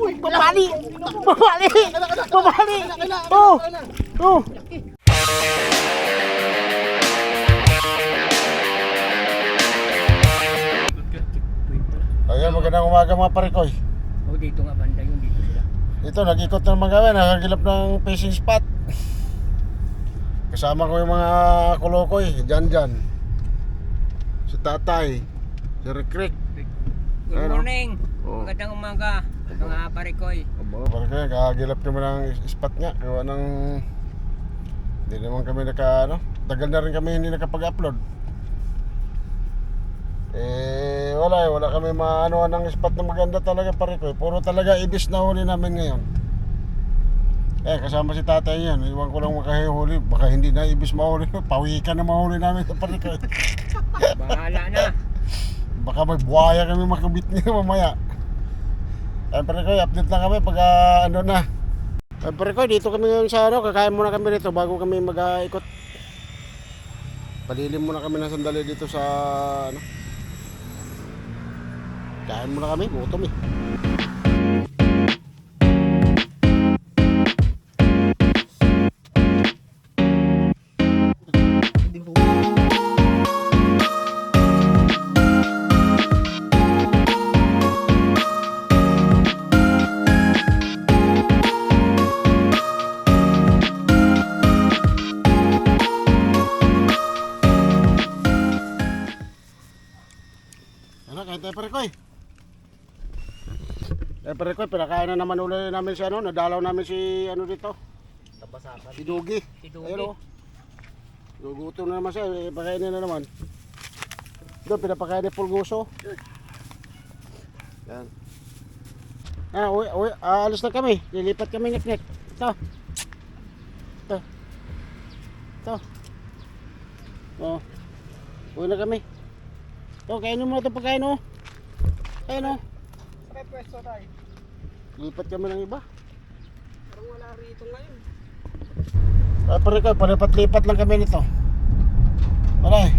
Uy, babali. Babali. Babali. Oh. Oh. Ayan, magandang umaga mga parikoy. O dito nga banda yun, dito sila. Ito, nag-ikot na naman kami, nakagilap ng fishing spot. Kasama ko yung mga kulokoy, dyan dyan. Si Tatay, si Rick Good Ano? morning! Oo. Magandang umaga, mga parikoy. Aba, parikoy, kakagilap kami ng spot nga. Gawa ng... Hindi naman kami naka, ano, tagal na rin kami hindi nakapag-upload. Eh, wala eh, wala kami maano ng spot na maganda talaga parikoy. Puro talaga ibis na huli namin ngayon. Eh, kasama si tatay yan. Iwan ko lang makahuli. Baka hindi na ibis mahuli. Pawikan na mahuli namin sa parikoy. Bahala na. Baka may buhaya kami makabit niya mamaya. Eh, parikoy, update lang kami pag ah, ano na. Eh, parikoy, dito kami ngayon sa ano. Kakain muna kami rito bago kami mag-ikot. Palilim muna kami ng sandali dito sa ano. Kain muna kami, gutom eh. Eh parikoy, pinakain na naman uli namin si ano, nadalaw namin si ano dito. Tabasakan. Si Dugi. Si Dugi. Ayun oh. Gugutom na naman siya, eh, pakainin na naman. Doon, pinapakain ni Pulguso. Yan. Ah, uwi, uwi, aalis na kami. Lilipat kami ngit-ngit. Ito. Ito. Ito. Oh. Uwi na kami. Ito, kainin mo na ito pagkain oh. Kain oh. Sa pwesto tayo. Lipat kami ng iba. Parang wala rito ngayon. Ah, pare ko, palipat-lipat lang kami nito. Wala eh.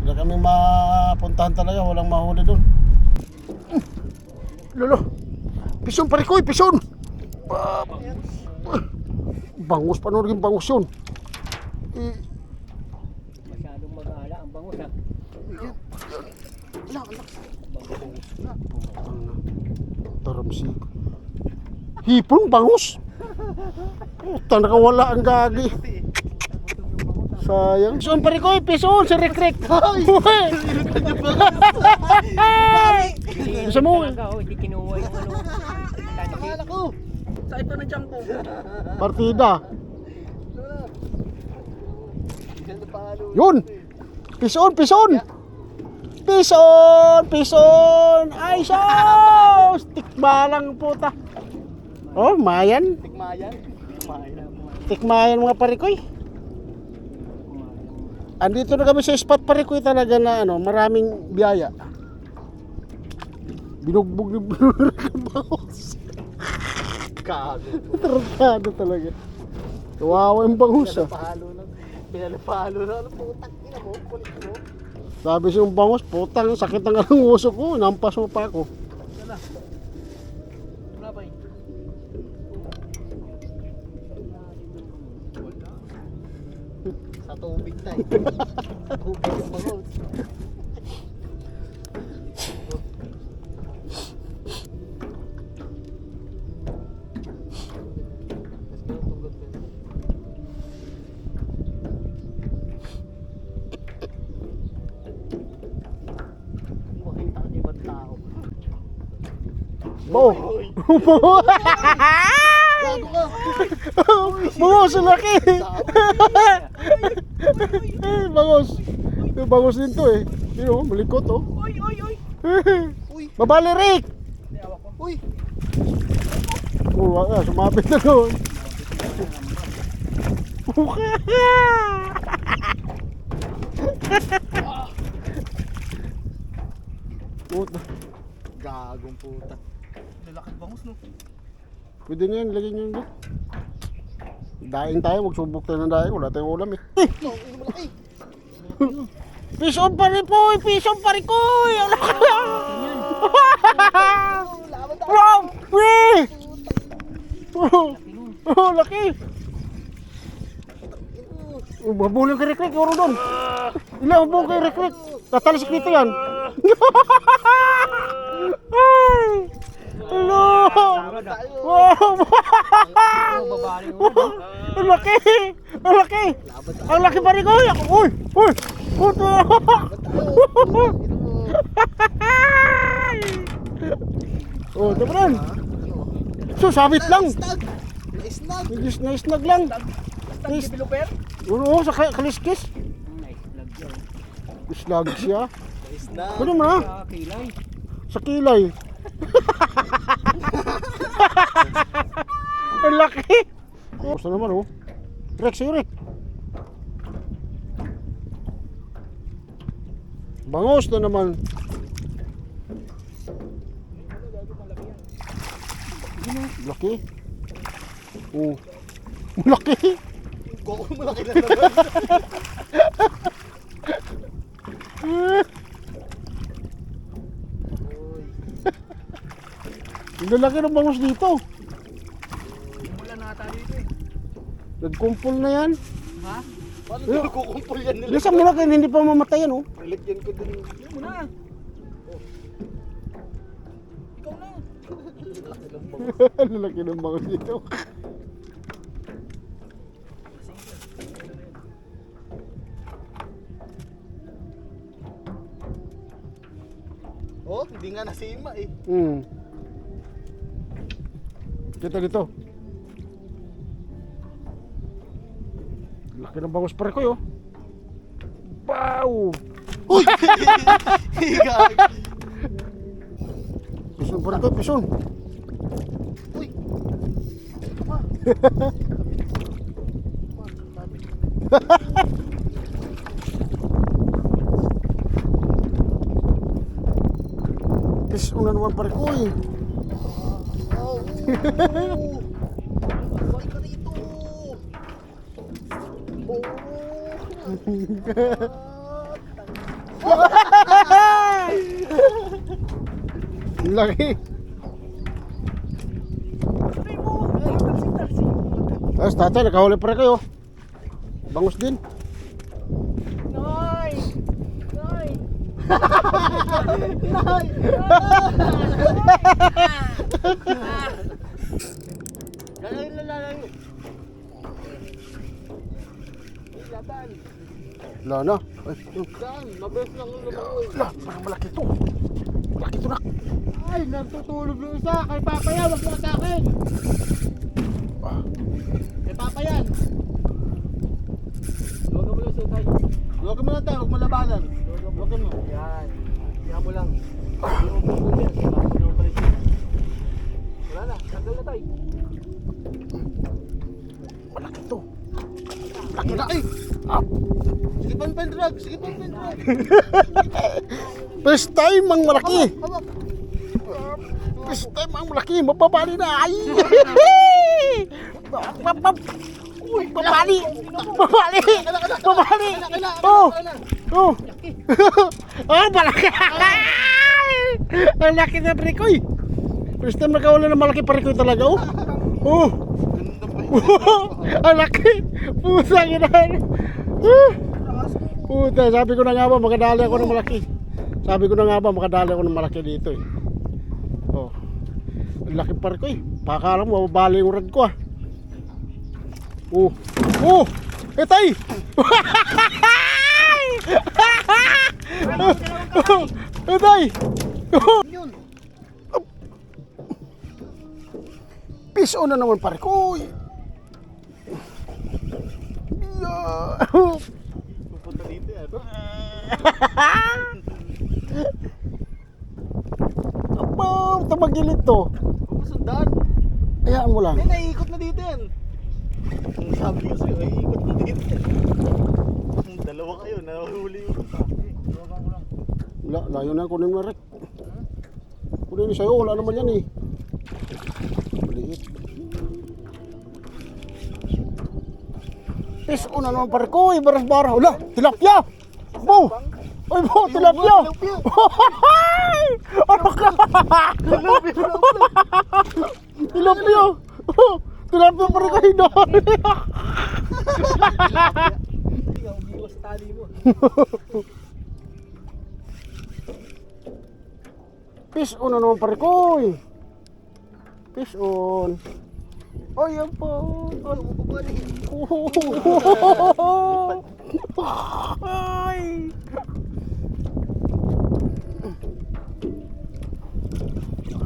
Wala kami mapuntahan talaga, walang mahuli doon. Lolo, pison pare ko, pison! Ah, bangus pa nun rin bangus yun. Eh, Masyadong mag-aala ang bangus ha. Ala, ala. Taramsi. Hipon, bangus. Puta, nakawala ang gagi. Sayang. Pison pare ko, pison, si Rick Rick. Isa mo. Oh, hindi kinuha yung ano. Ko. Sa ito na jump ko. Partida. Yun. Pison, pison. Pison, pison. Ay, sos. Tikbalang puta. Oh, mayan. Tikmayan. Tikmayan. Tikmayan mga parikoy. Andito na kami sa spot parikoy talaga na ano, maraming biyaya. Binugbog ni bangus. Gago. Tarantado talaga. Kawawa yung bangus ah. Pinapahalo na. Pinapahalo na. Ano putang ina mo? Kulit mo. Sabi siya yung bangus, putang sakit ng ang uso ko, nampas mo pa ako. Wala. Wala ba yun? Sa tubig tayo. tubig yung bangus. Makita ka ibang tao. Bo! Bo! Bangus, ang laki! Eh, bangus. Eh, Bangus din to eh. Yun oh, malikot oh. Uy, uy, uy! Uy! Babali Rick! Uy! Oh, wala, sumabit na doon. Puta. Gagong puta. Lalakad bangus no? Pwede nga yan, lagyan nyo yun. Daing tayo, magsubok tayo ng daing. Wala tayong ulam eh. No, malaki? Fish on pa rin po! Fish on pa rin ko! Ang laki! Wow! Pre! Oh, oh, laki! Mabulong kay Rick Rick, yoro doon. Ilang mabulong kay Rick Rick. Tatalis dito yan. Ay! Hello! Wow! Ang laki! Ang laki! Ang laki pa rin ko! Uy! Uy! Puto! Oh, rin. So, sabit lang. Naisnag. Nais naisnag lang. Nais, Developer? oo, sa ka- kaliskis. Islag siya. Naisnag. Pwede mo na. Sa kilay. Sa kilay. Ang laki. Saan naman oh? Rex, sa'yo Rex. Bangos na naman. Laki. Oh. Laki. Koko malaki na naman. Ang lalaki ng bangos dito. Mula na ata dito eh. Nagkumpol na yan. Ha? Paano Ayun. daw kukumpul yan nila? Bilisan mo na kayo, hindi pa mamatay yan oh. Lagyan ko din. Yan mo na. Ikaw na. Lalaki ng bangos dito. Oh, hindi nga nasima eh. Hmm. Kita dito. Laki ng bangos pare ko yo. Wow! Uy! Pison pare ko, pison. Uy! Ito pa. Pison na naman pare ko eh. Wag ka dito! Oh! Laki. Tapos tatay, nakahuli pare kayo. Bangos din. Noy! Noy! Lalayo na lalayo! Laban! Wala na. Ay. Saan? Mabilis lang lumangoy. Wala, parang malaki to. Malaki to na. Ay, natutulog yung isa. Kay Papa yan, wag mo sa akin. Kay Papa yan. Huwag mo lang sutay. Huwag mo lang tayo, huwag mo labanan. Huwag mo. Yan. Yan mo lang. Yung bubong yan. Bakit yung palit yan? Wala na. Tanggal na tayo. Malaki to. Laki na. Ah, Sige pa pen drag, sige pa pen drag. first time ang malaki. Hawak. First time ang malaki. Mapabali na. Ay! Uy, babali. Babali. Babali. Oh. Oh. oh, malaki. Ang laki na parikoy. First time nakawala ng malaki parikoy talaga. Oh. Oh. Ang laki. Pusa ginahan. Uh. Puta, sabi ko na nga ba makadali ako ng malaki. Sabi ko na nga ba makadali ako ng malaki dito eh. Oh. Ang laki par ko eh. Pakala mo mababali yung rad ko ah. Oh. Oh. Etay. Etay. Oh. Yun. Piso na naman par ko. eh. Yeah. Pupunta dito yan. Aba, tamagilid to. Huwag mo sundan. Hayaan mo lang. Eh, naiikot na dito yan. Ang sabi ko sa'yo, naiikot na dito yan. Dalawa kayo, nahuli yung isa. Wala, layo na kunin mo rek. Kunin sa'yo, wala naman yan eh. Maliit. Pis, una naman pare ko, ibaras bara. Wala, tilapia! Abo! Uy, mo, tilapia! Ano ka? Tilapia! Tilapia pa rin kayo doon! Hindi ka mo. Fish on naman pare ko eh. Fish on. Oh, yan po. Ay.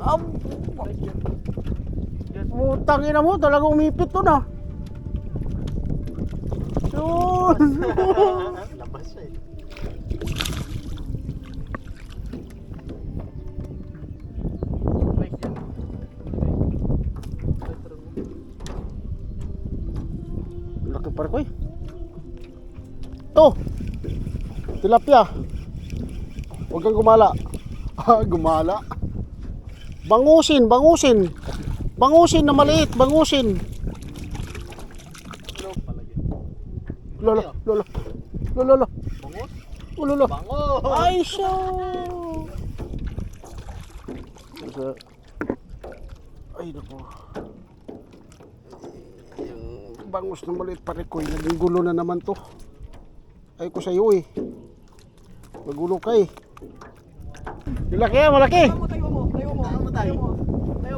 Am. Putang ina mo, talagang umipit to na. Yun. Labas siya eh. Nice yan. Pare ko eh. To. Tilapia. Huwag kang gumala. Ah, gumala. Bangusin, bangusin. Bangusin na maliit, bangusin. Lolo, lolo. Lolo, lolo. Bangus? Oh, lolo. Bangus! Ay, so. Ay, naku. Bangus na maliit pare ko, eh, naging gulo na naman to. Ay ko sa iyo eh. Magulo ka eh. Yung laki ah, malaki. Tayo mo, tayo mo, tayo mo. Tayo mo, tayo.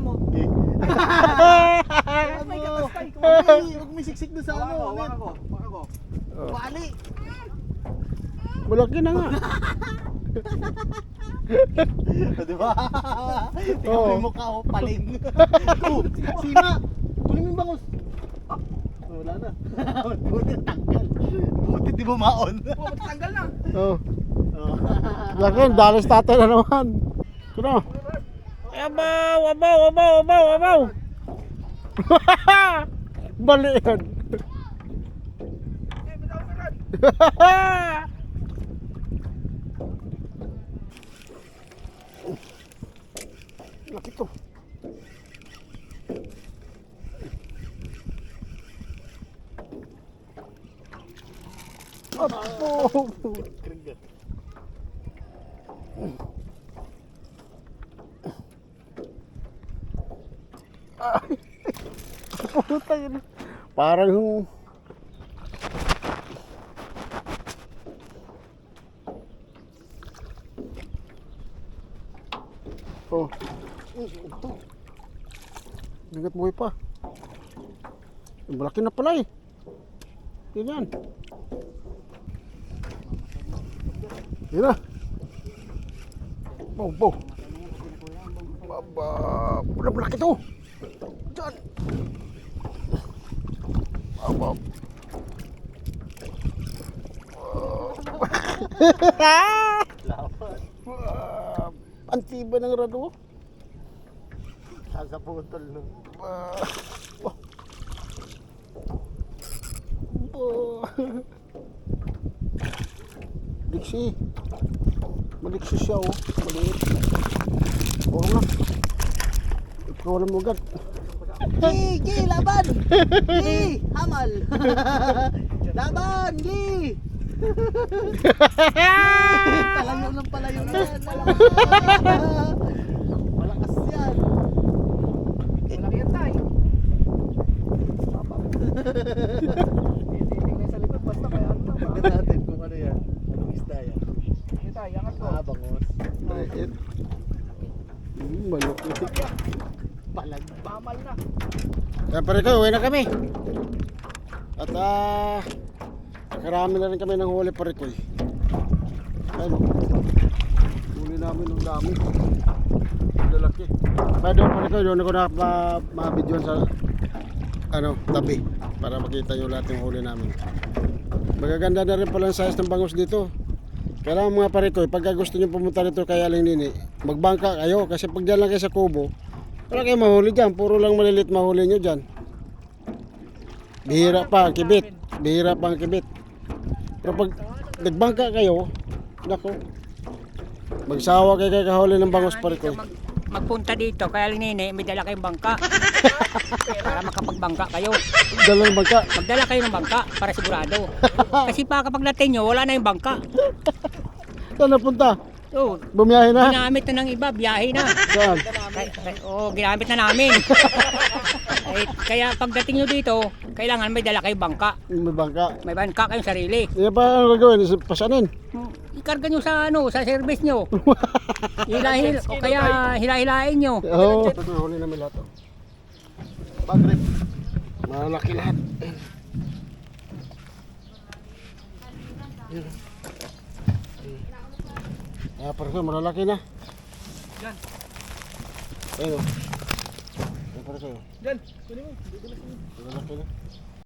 Mo. Okay. May katastay ko. Huwag may siksik doon sa ano. waka ko, waka ko. Oh, Wali! malaki na nga. O, di ba? Tingnan mo yung mukha ko, paling. Oh, sima! Kunin mo yung bangus. Na. Buti tanggal. Buti di bumaon. Oh, tanggal na. Oh. Oh. Laki, dalas tatay na naman. Ay, abaw, abaw, abaw, abaw, abaw. Bali yan. Eh, bitaw ka agad. Laki to. Keringat. Puta yun. Parang yung... Oh. Ingat buhay pa. Malaki na pala eh. Yan yan. Yan na. Bow, bow. Baba. Wala malaki to. Diyan. Aba. Lapat. Ah, Ang tiba ng rado. Sa putol no. Ah. Oh. Diksi. Maliksi siya oh. Maliit. Oo nga. Ikaw alam mo agad. Gi, Gi, laban! Gi, hamal! laban, Gi! palayo ng palayo yan. Malakas yan. Malaki yan tayo. Titingnan sa likod, basta kaya ano lang. Tignan natin kung ano yan. Anong isda yan. Hindi tayo, angat ko. Ah, bangos. Maliit. Hmm, malaki. Palag. Bamal na. Pare ko, uwi na kami. At ah, karami na rin kami ng huli pare ko. eh. Ayun. Huli namin ng dami. Lalaki. Kaya doon pare ko, doon ako na ma- ma-videoan sa ano, tabi. Para makita nyo lahat ng huli namin. Magaganda na rin pala ang size ng bangus dito. Kaya mga pare ko, pagka gusto nyo pumunta dito kay Aling Nini, magbangka kayo. Kasi pag dyan lang kayo sa kubo, wala kayo mahuli dyan. Puro lang malilit mahuli nyo dyan. Bihira pa ang kibit. Bihira pa ang kibit. Pero pag nagbangka kayo, nako, magsawa kayo kay kahuli ng bangus pare ko. Mag, magpunta dito, kaya nini, may dala kayong bangka. para makapagbangka kayo. Dalang bangka. Magdala kayo ng bangka para sigurado. Kasi pa kapag natin nyo, wala na yung bangka. Saan napunta? So, Bumiyahe na? ginamit na ng iba, biyahe na. Saan? Oo, ginamit na namin. eh, kaya pagdating nyo dito, kailangan may dala kayong bangka. May bangka. May bangka kayong sarili. Yan pa ano gagawin? Pasanin. Hmm, Ikarga nyo sa ano, sa service nyo. Hilahil, o kaya hilahilain nyo. Oo. Ito na, huli namin lahat. oh. Bagrip. Malaki lahat. Ayan. Ayan. Ayan, parang malalaki na. Yan. Ayun o. Parang sa'yo. Diyan, kunin mo. Dito na sa'yo. Malalaki na.